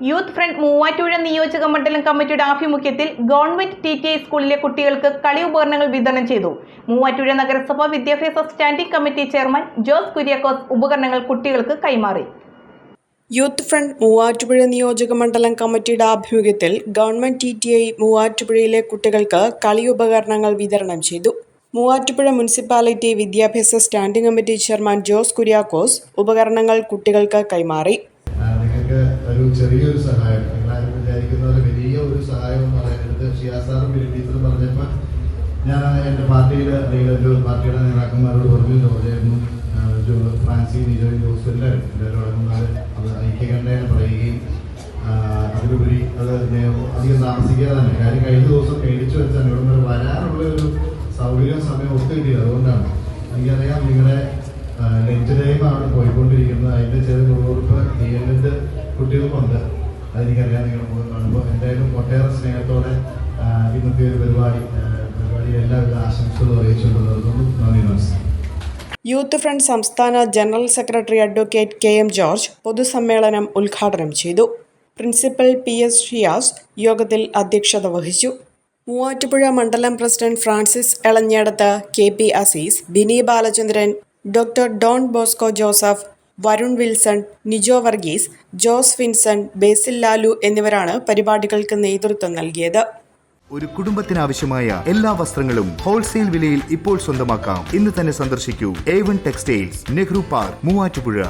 Youth front Muvattupuzha നിയോജക മണ്ഡലം കമ്മിറ്റിയുടെ ആഭിമുഖ്യത്തിൽ ഗവൺമെന്റ് ടി ടി ഐ സ്കൂളിലെ കുട്ടികൾക്ക് കളി ഉപകരണങ്ങൾ വിതരണം ചെയ്തു. മൂവാറ്റുപുഴ നഗരസഭ വിദ്യാഭ്യാസ standing committee chairman Jose Kuriakose ഉപകരണങ്ങൾ കുട്ടികൾക്ക് കൈമാറി. യൂത്ത് ഫ്രണ്ട് മൂവാറ്റുപുഴ നിയോജക മണ്ഡലം കമ്മിറ്റിയുടെ ആഭിമുഖ്യത്തിൽ ഗവൺമെന്റ് ടി ടി ഐ മൂവാറ്റുപുഴയിലെ കുട്ടികൾക്ക് കളി ഉപകരണങ്ങൾ വിതരണം ചെയ്തു. മൂവാറ്റുപുഴ മുനിസിപ്പാലിറ്റി വിദ്യാഭ്യാസ standing committee chairman Jose Kuriakose ഉപകരണങ്ങൾ കുട്ടികൾക്ക് കൈമാറി. ആ, ഒരു ചെറിയൊരു സഹായം നിങ്ങളാരും വിചാരിക്കുന്ന പോലെ വലിയ ഒരു സഹായം എന്ന് പറയുന്നത് ഷിയാസാറും ടീച്ചറും പറഞ്ഞപ്പോൾ ഞാൻ എന്റെ പാർട്ടിയുടെ അല്ലെങ്കിൽ ഒരു പാർട്ടിയുടെ നേതാക്കന്മാരോട് പറഞ്ഞു ചോദിച്ചായിരുന്നു ഫ്രാൻസി നിജോയും ജോസ് എല്ലാവരും എല്ലാവരും അടങ്ങുന്നത് അത് ഐക്യകണ്ഠേന പറയുകയും അതിലുപരി അത് അധികം താമസിക്കാതെ തന്നെ. കാര്യം കഴിഞ്ഞ ദിവസം മേടിച്ചു വെച്ചാൽ ഇവിടെ നിന്ന് വരാനുള്ള ഒരു സൗകര്യം സമയം ഒത്തു കിട്ടിയത് അതുകൊണ്ടാണ് എനിക്കറിയാം നിങ്ങളുടെ നെറ്റ് പോയിക്കൊണ്ടിരിക്കുന്നത്. അതിന്റെ ചെറിയ കുട്ടികൾക്കുണ്ട്. അതെനിക്കറിയാം നിങ്ങൾ മുഖം കാണുമ്പോൾ. എന്തായാലും ഒട്ടേറെ സ്നേഹത്തോടെ ഇന്നത്തെ ഒരു പരിപാടി പരിപാടി എല്ലാവിധ ആശംസകളും അറിയിച്ചുകൊണ്ടുള്ളത് നന്ദി. നമസ്കാരം യൂത്ത് ഫ്രണ്ട് സംസ്ഥാന general secretary advocate K M George പൊതുസമ്മേളനം ഉദ്ഘാടനം ചെയ്തു. പ്രിൻസിപ്പൽ പി എസ് ഷിയാസ് യോഗത്തിൽ അധ്യക്ഷത വഹിച്ചു. മൂവാറ്റുപുഴ മണ്ഡലം president Francis Elanjedath K P Azeez Bini Balachandran doctor Don Bosco Joseph Varun Wilson Nijo Varghese Jose Vinson Basil Lalu എന്നിവരാണ് പരിപാടികൾക്ക് നേതൃത്വം നൽകിയത്. ഒരു കുടുംബത്തിനാവശ്യമായ എല്ലാ വസ്ത്രങ്ങളും ഹോൾസെയിൽ വിലയിൽ ഇപ്പോൾ സ്വന്തമാക്കാം. ഇന്ന് തന്നെ സന്ദർശിക്കൂ. A One Textiles Nehru Park Muvattupuzha.